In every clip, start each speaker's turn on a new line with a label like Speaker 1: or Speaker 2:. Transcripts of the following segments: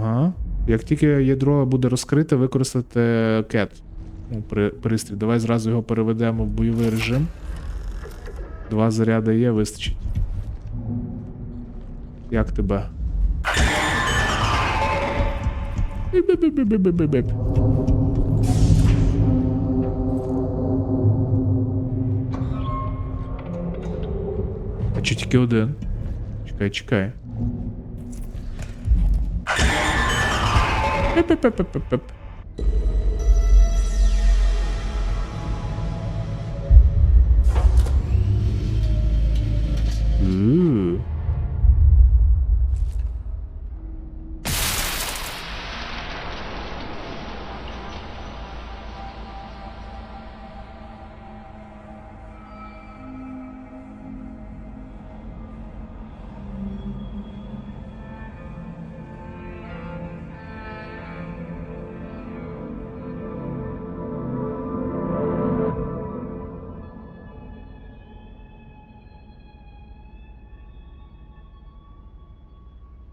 Speaker 1: Ага. Як тільки ядро буде розкрите, використати кет. Ну, при, пристрій. Давай зразу його переведемо в бойовий режим. Два заряди є, вистачить. Як тебе? Біп-біп-біп-біп-біп-біп. А чи тільки один? Чекай, чекай. Pip, pip, pip, pip, pip.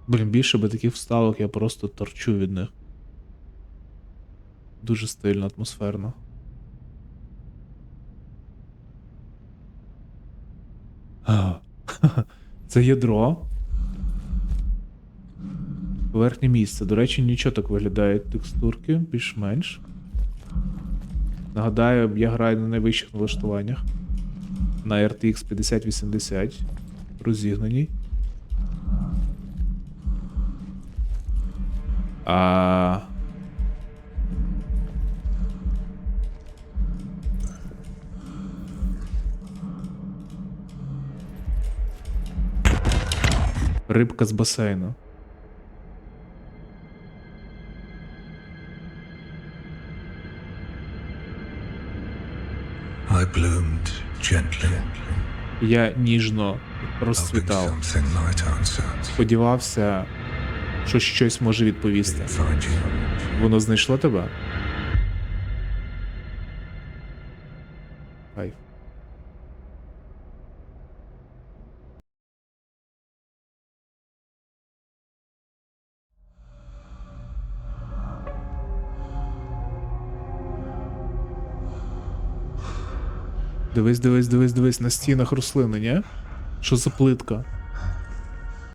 Speaker 1: Блін, більше би таких вставок я просто торчу від них. Дуже стильно, атмосферно. Це ядро. Верхнє місце. До речі, нічого так виглядає текстурки, більш-менш. Нагадаю, я граю на найвищих налаштуваннях. На RTX 5080. Розігнаній. А... Рибка з басейну.
Speaker 2: I bloomed gently,
Speaker 1: Я ніжно розцвітав. Сподівався, що щось може відповісти. Воно знайшло тебе? Кайф. Дивись, дивись, дивись, дивись, на стінах рослини, ні? Що за плитка?